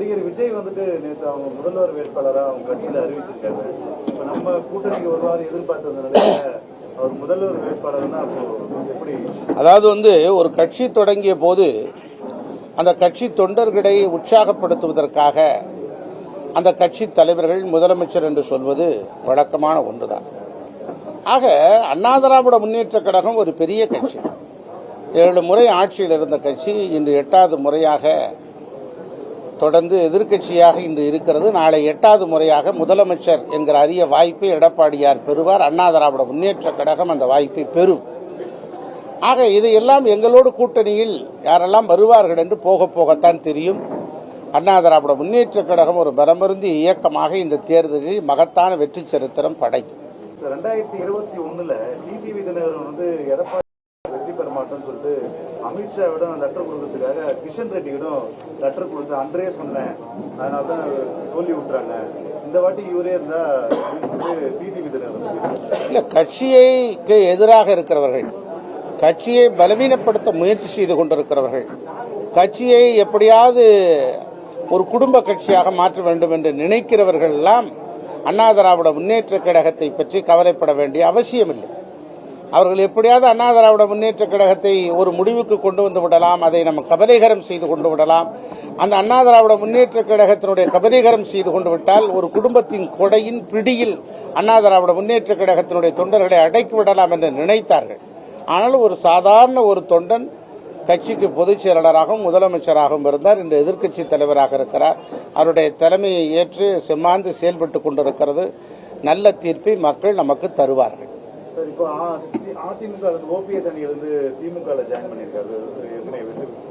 நடிகர் விஜய் வந்துட்டு நேற்று அவங்க முதல்வர் வேட்பாளராக அவங்க கட்சியில் அறிவிச்சிருக்காங்க இப்போ நம்ம கூட்டணிக்கு ஒருவாறு எதிர்பார்த்த நிலையில அவர் முதல்வர் வேட்பாளர்னா அப்போ எப்படி? அதாவது வந்து ஒரு கட்சி தொடங்கிய போது அந்த கட்சி தொண்டர்களை உற்சாகப்படுத்துவதற்காக அந்த கட்சி தலைவர்கள் முதலமைச்சர் என்று சொல்வது வழக்கமான ஒன்றுதான். ஆக அண்ணா திராவிட முன்னேற்ற கழகம் ஒரு பெரிய கட்சி. ஏழு முறை ஆட்சியில் இருந்த கட்சி இன்று எட்டாவது முறையாக தொடர்ந்து எதிர்க்கட்சியாக இன்று இருக்கிறது. நாளை எட்டாவது முறையாக முதலமைச்சர் என்கிற அரிய வாய்ப்பை எடப்பாடியார் பெறுவார். அண்ணா திராவிட முன்னேற்ற கழகம் அந்த வாய்ப்பை பெறும். ஆக இதையெல்லாம் எங்களோடு கூட்டணியில் யாரெல்லாம் வருவார்கள் என்று போக போகத்தான் தெரியும். அண்ணா திராவிட முன்னேற்ற கழகம் ஒரு பலமருந்தி இயக்கமாக இந்த தேர்தலில் மகத்தான வெற்றி சரித்திரம் படைக்கும் ரெண்டாயிரத்தி இருபத்தி ஒண்ணுல டிடிவி தினகரன் வந்து எடப்பாடி வெற்றி பெற மாட்டோம்னு சொல்லிட்டு அமித்ஷாவிடம் லெட்டர் கொடுக்கறதுக்காக கிஷன் ரெட்டியிடம் லெட்டர் கொடுத்து அன்றே சொன்னேன். அதனால தான் தோல்வி விட்டுறாங்க இந்த வாட்டி இவரே இருந்தா வந்து டிடிவி தினகரன் கட்சியைக்கு எதிராக இருக்கிறவர்கள் கட்சியை பலவீனப்படுத்த முயற்சி செய்து கொண்டிருக்கிறவர்கள் கட்சியை எப்படியாவது ஒரு குடும்ப கட்சியாக மாற்ற வேண்டும் என்று நினைக்கிறவர்கள் எல்லாம் அண்ணா திராவிட முன்னேற்ற கழகத்தை பற்றி கவலைப்பட வேண்டிய அவசியமில்லை. அவர்கள் எப்படியாவது அண்ணா திராவிட முன்னேற்ற கழகத்தை ஒரு முடிவுக்கு கொண்டு வந்து விடலாம் அதை நம்ம கபலீகரம் செய்து கொண்டு விடலாம். அந்த அண்ணா திராவிட முன்னேற்ற கழகத்தினுடைய கபலீகரம் செய்து கொண்டு விட்டால் ஒரு குடும்பத்தின் கொடையின் பிடியில் அண்ணா திராவிட முன்னேற்ற கழகத்தினுடைய தொண்டர்களை அடக்கி விடலாம் என்று நினைத்தார்கள். ஆனால் ஒரு சாதாரண ஒரு தொண்டன் கட்சிக்கு பொதுச் செயலாளராகவும் முதலமைச்சராகவும் இருந்தார். இன்று எதிர்க்கட்சி தலைவராக இருக்கிறார். அவருடைய தலைமையை ஏற்று செம்மாந்து செயல்பட்டு கொண்டிருக்கிறது. நல்ல தீர்ப்பை மக்கள் நமக்கு தருவார்கள். சார் இப்போ அதிமுக ஓபிஎஸ் அணி வந்து திமுக ஜாயின் பண்ணியிருக்காரு.